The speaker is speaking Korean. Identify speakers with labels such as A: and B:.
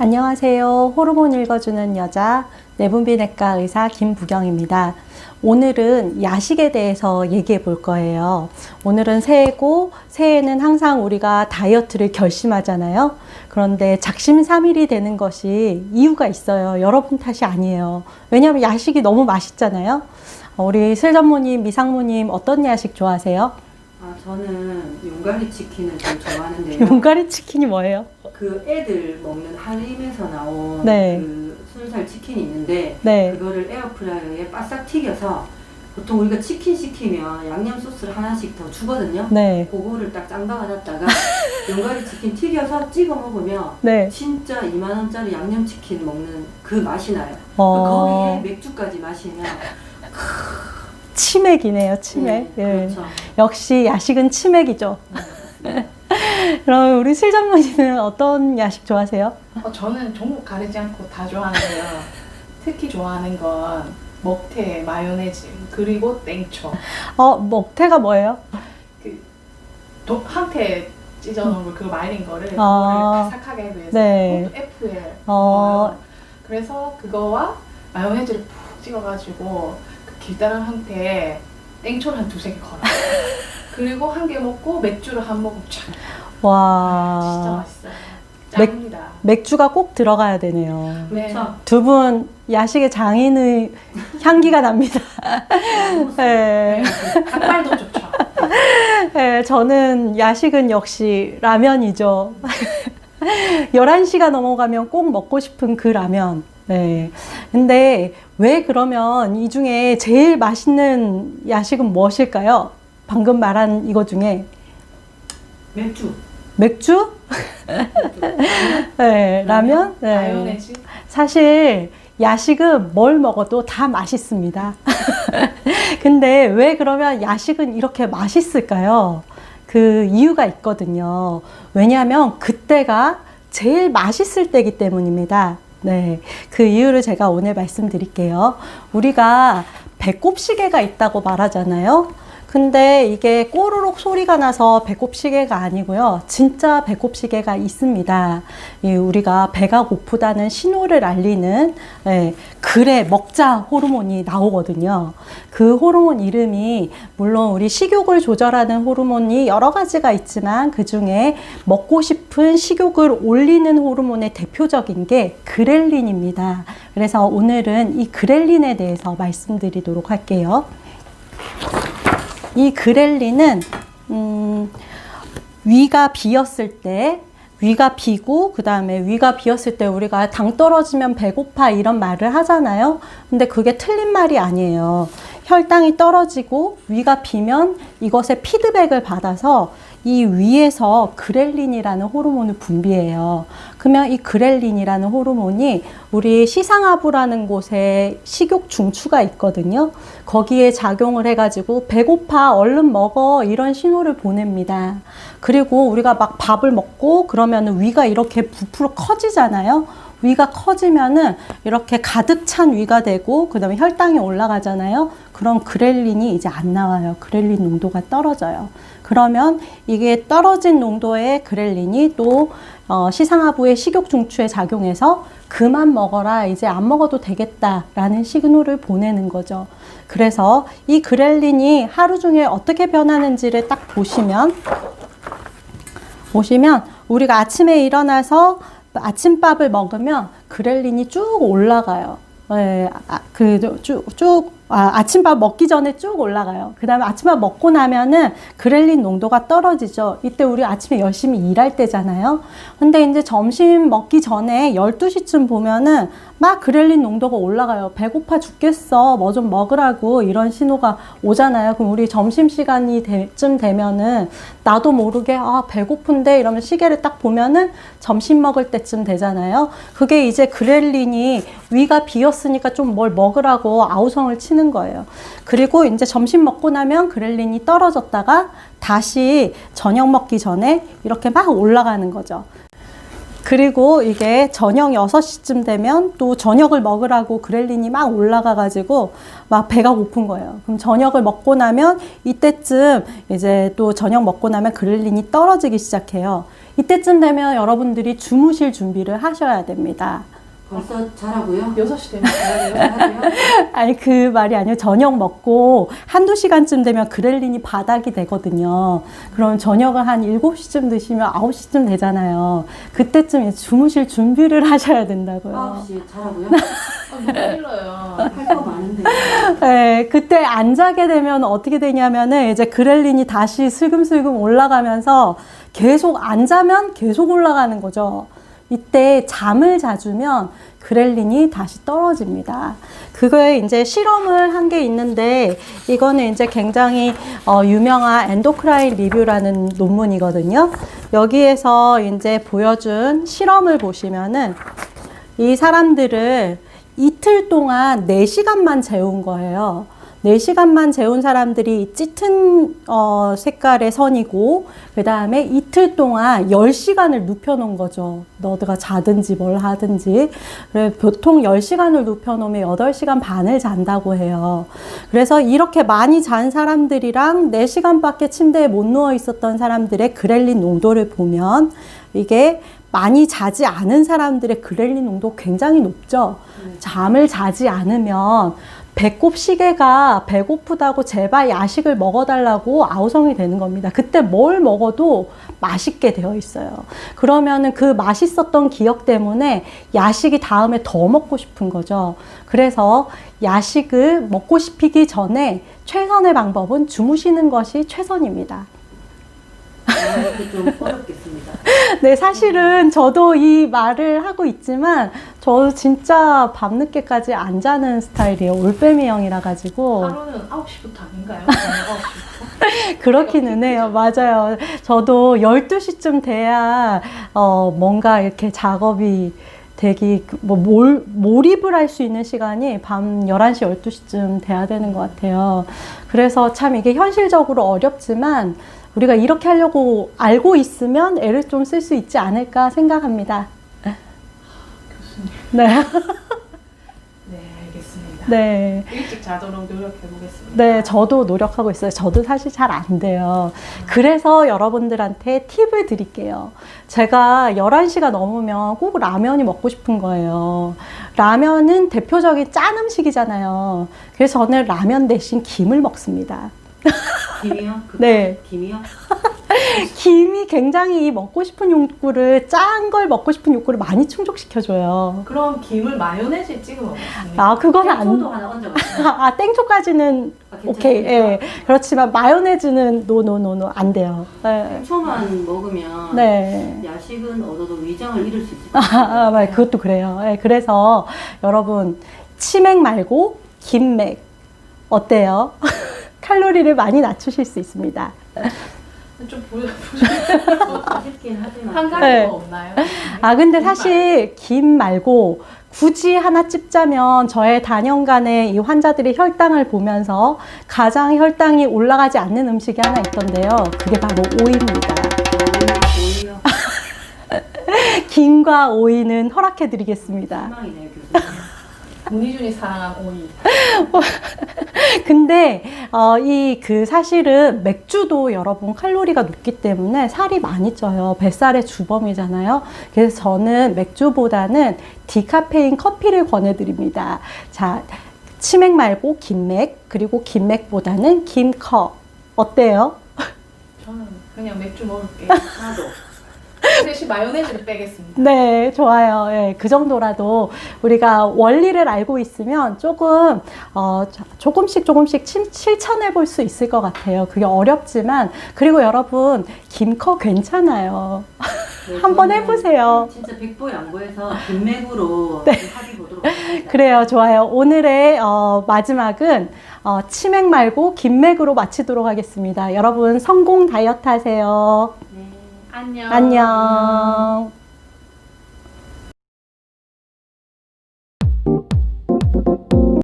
A: 안녕하세요. 호르몬 읽어주는 여자 내분비내과 의사 김부경입니다. 오늘은 야식에 대해서 얘기해 볼 거예요. 오늘은 새해고 새해는 항상 우리가 다이어트를 결심하잖아요. 그런데 작심삼일이 되는 것이 이유가 있어요. 여러분 탓이 아니에요. 왜냐하면 야식이 너무 맛있잖아요. 우리 슬전무님, 미상무님 어떤 야식 좋아하세요?
B: 아 저는 용가리 치킨을 좀 좋아하는데요.
A: 용가리 치킨이 뭐예요?
B: 그 애들 먹는 한림에서 나온
A: 네.
B: 그 순살 치킨이 있는데
A: 네.
B: 그거를 에어프라이어에 바싹 튀겨서 보통 우리가 치킨 시키면 양념 소스를 하나씩 더 주거든요.
A: 네.
B: 그거를 딱 짱박아 놨다가 용가리 치킨 튀겨서 찍어 먹으면
A: 네.
B: 진짜 2만 원짜리 양념 치킨 먹는 그 맛이 나요. 그
A: 어.
B: 거기에 맥주까지 마시면
A: 치맥이네요, 치맥.
B: 네,
A: 예.
B: 그렇죠.
A: 역시 야식은 치맥이죠. 그럼 우리 슬전무님은 어떤 야식 좋아하세요?
C: 어, 저는 종목 가리지 않고 다 좋아하는데요. 특히 좋아하는 건 먹태, 마요네즈, 그리고 땡초.
A: 어, 먹태가 뭐예요?
C: 그 도, 한테 찢어놓은 거, 그거 말린 거를
A: 아.
C: 그거를 바삭하게 위해서
A: 네.
C: 그것도 FL.
A: 어.
C: 그래서 그거와 마요네즈를 푹 찍어가지고 그 길다란 한테에 땡초를 한 두세 개 걸어요. 그리고 한 개 먹고 맥주를 한 모금 촥. 진짜
A: 와.
C: 맛있어요.
A: 맥-
C: 짱입니다.
A: 맥주가 꼭 들어가야 되네요.
C: 네.
B: 그렇죠.
A: 두분 야식의 장인의 향기가 납니다. 네.
C: 닭발도 좋죠.
A: 네, 저는 야식은 역시 라면이죠. 11시가 넘어가면 꼭 먹고 싶은 그 라면. 네. 근데 왜 그러면 이 중에 제일 맛있는 야식은 무엇일까요? 방금 말한 이거 중에
B: 맥주.
A: 맥주? 네, 라면? 네. 사실 야식은 뭘 먹어도 다 맛있습니다. 근데 왜 그러면 야식은 이렇게 맛있을까요? 그 이유가 있거든요. 왜냐하면 그때가 제일 맛있을 때이기 때문입니다. 네. 그 이유를 제가 오늘 말씀드릴게요. 우리가 배꼽시계가 있다고 말하잖아요. 근데 이게 꼬르륵 소리가 나서 배꼽 시계가 아니고요. 진짜 배꼽 시계가 있습니다. 이 우리가 배가 고프다는 신호를 알리는 예, 그래 먹자 호르몬이 나오거든요. 그 호르몬 이름이 물론 우리 식욕을 조절하는 호르몬이 여러 가지가 있지만 그 중에 먹고 싶은 식욕을 올리는 호르몬의 대표적인 게 그렐린입니다. 그래서 오늘은 이 그렐린에 대해서 말씀드리도록 할게요. 이 그렐린은 음, 위가 비었을 때 위가 비고 그 다음에 위가 비었을 때 우리가 당 떨어지면 배고파 이런 말을 하잖아요. 근데 그게 틀린 말이 아니에요. 혈당이 떨어지고 위가 비면 이것의 피드백을 받아서 이 위에서 그렐린이라는 호르몬을 분비해요. 그러면 이 그렐린이라는 호르몬이 우리 시상하부라는 곳에 식욕 중추가 있거든요. 거기에 작용을 해가지고 배고파 얼른 먹어 이런 신호를 보냅니다. 그리고 우리가 막 밥을 먹고 그러면은 위가 이렇게 부풀어 커지잖아요. 위가 커지면은 이렇게 가득 찬 위가 되고 그다음에 혈당이 올라가잖아요. 그럼 그렐린이 이제 안 나와요. 그렐린 농도가 떨어져요. 그러면 이게 떨어진 농도의 그렐린이 또 어, 시상하부의 식욕 중추에 작용해서 그만 먹어라 이제 안 먹어도 되겠다라는 시그널을 보내는 거죠. 그래서 이 그렐린이 하루 중에 어떻게 변하는지를 딱 보시면 보시면 우리가 아침에 일어나서 아침밥을 먹으면 그렐린이 쭉 올라가요. 네, 아, 그쭉쭉 아, 아침밥 먹기 전에 쭉 올라가요. 그 다음에 아침밥 먹고 나면은 그렐린 농도가 떨어지죠. 이때 우리 아침에 열심히 일할 때잖아요. 근데 이제 점심 먹기 전에 12시쯤 보면은 막 그렐린 농도가 올라가요. 배고파 죽겠어. 뭐 좀 먹으라고 이런 신호가 오잖아요. 그럼 우리 점심시간이 되, 쯤 되면은 나도 모르게 아, 배고픈데 이러면 시계를 딱 보면은 점심 먹을 때쯤 되잖아요. 그게 이제 그렐린이 위가 비었으니까 좀 뭘 먹으라고 아우성을 치는 거예요. 그리고 이제 점심 먹고 나면 그렐린이 떨어졌다가 다시 저녁 먹기 전에 이렇게 막 올라가는 거죠. 그리고 이게 저녁 6시쯤 되면 또 저녁을 먹으라고 그렐린이 막 올라가 가지고 막 배가 고픈 거예요. 그럼 저녁을 먹고 나면 이때쯤 이제 또 저녁 먹고 나면 그렐린이 떨어지기 시작해요. 이때쯤 되면 여러분들이 주무실 준비를 하셔야 됩니다.
B: 벌써 자라고요?
C: 6시 되면.
B: 자라고요?
A: 아니 그 말이 아니에요. 저녁 먹고 한두 시간쯤 되면 그렐린이 바닥이 되거든요. 그럼 저녁을 한 7시쯤 드시면 9시쯤 되잖아요. 그때쯤 이제 주무실 준비를 하셔야 된다고요.
B: 9시에 자라고요?
C: 아, 너무 일러요.
B: 할 거 많은데.
A: 네, 그때 안 자게 되면 어떻게 되냐면은 이제 그렐린이 다시 슬금슬금 올라가면서 계속 안 자면 계속 올라가는 거죠. 이때 잠을 자주면 그렐린이 다시 떨어집니다. 그거에 이제 실험을 한 게 있는데 이거는 이제 굉장히 어, 유명한 엔도크라인 리뷰라는 논문이거든요. 여기에서 이제 보여준 실험을 보시면은 이 사람들을 이틀 동안 4시간만 재운 거예요. 4시간만 재운 사람들이 이 짙은 어, 색깔의 선이고 그 다음에 이틀 동안 10시간을 눕혀놓은 거죠. 너드가 자든지 뭘 하든지. 그래, 보통 10시간을 눕혀놓으면 8시간 반을 잔다고 해요. 그래서 이렇게 많이 잔 사람들이랑 4시간밖에 침대에 못 누워 있었던 사람들의 그렐린 농도를 보면 이게 많이 자지 않은 사람들의 그렐린 농도 굉장히 높죠. 잠을 자지 않으면 배꼽 시계가 배고프다고 제발 야식을 먹어달라고 아우성이 되는 겁니다. 그때 뭘 먹어도 맛있게 되어 있어요. 그러면은 그 맛있었던 기억 때문에 야식이 다음에 더 먹고 싶은 거죠. 그래서 야식을 먹고 싶기 전에 최선의 방법은 주무시는 것이 최선입니다.
B: 아, 이렇게 좀 어렵겠습니다.
A: 네, 사실은 저도 이 말을 하고 있지만 저 진짜 밤늦게까지 안 자는 스타일이에요. 올빼미 형이라 가지고
C: 하루는 9시부터 아닌가요? 저녁 9시부터.
A: 그렇기는 해요. 맞아요. 저도 12시쯤 돼야 어 뭔가 이렇게 작업이 되기 뭐 몰, 몰입을 할 수 있는 시간이 밤 11시, 12시쯤 돼야 되는 것 같아요. 그래서 참 이게 현실적으로 어렵지만 우리가 이렇게 하려고 알고 있으면 애를 좀 쓸 수 있지 않을까 생각합니다.
C: 교수님.
A: 네.
C: 네, 알겠습니다.
A: 네.
C: 일찍 자도록 노력해 보겠습니다.
A: 네, 저도 노력하고 있어요. 저도 사실 잘 안 돼요. 그래서 여러분들한테 팁을 드릴게요. 제가 11시가 넘으면 꼭 라면이 먹고 싶은 거예요. 라면은 대표적인 짠 음식이잖아요. 그래서 저는 라면 대신 김을 먹습니다.
B: 김이요? 그
A: 네.
B: 김이요?
A: 김이 굉장히 이 먹고 싶은 욕구를, 짠 걸 먹고 싶은 욕구를 많이 충족시켜줘요.
C: 그럼 김을 마요네즈에 찍어 먹겠습니다.
A: 아, 그건 안,
B: 땡초도 하나 얹어봤어요.
A: 아, 땡초까지는
B: 아,
A: 오케이,
B: 괜찮습니까?
A: 예. 그렇지만 마요네즈는 노노노노 안 돼요. 네.
B: 땡초만 먹으면
A: 네.
B: 야식은 얻어도 위장을 잃을 수 있을 것
A: 아,
B: 같아요.
A: 아, 맞아요. 그것도 그래요. 예, 그래서 여러분 치맥 말고 김맥 어때요? 칼로리를 많이 낮추실 수 있습니다.
C: 좀 보여 보여.
B: 맛있긴 하지만
C: 한 가지가
A: 네.
C: 없나요?
A: 아 근데 사실 김 말고 굳이 하나 찝자면 저의 단연간의 이 환자들의 혈당을 보면서 가장 혈당이 올라가지 않는 음식이 하나 있던데요. 그게 바로 오이입니다. 김과 오이는 허락해 드리겠습니다.
B: 희망이네요, 교수님.
C: 문희준이 사랑한 오이.
A: 근데 어, 이 그 사실은 맥주도 여러분 칼로리가 높기 때문에 살이 많이 쪄요. 뱃살의 주범이잖아요. 그래서 저는 맥주보다는 디카페인 커피를 권해드립니다. 자, 치맥 말고 김맥 그리고 김맥보다는 김컵 어때요?
C: 저는 그냥 맥주 먹을게요.
B: 하나도.
C: 대신 마요네즈를 빼겠습니다.
A: 네, 좋아요. 예, 그 정도라도 우리가 원리를 알고 있으면 조금, 어, 자- 조금씩 조금씩 침- 실천해 볼 수 있을 것 같아요. 그게 어렵지만, 그리고 여러분, 김커 괜찮아요.
B: 네,
A: 한번 해보세요.
B: 진짜 백보 양보해서 김맥으로
A: 네.
B: 좀 합의 보도록 하겠습니다.
A: 그래요, 좋아요. 오늘의 어, 마지막은 어, 치맥 말고 김맥으로 마치도록 하겠습니다. 여러분, 성공 다이어트 하세요.
B: 네.
C: 안녕.
A: 안녕.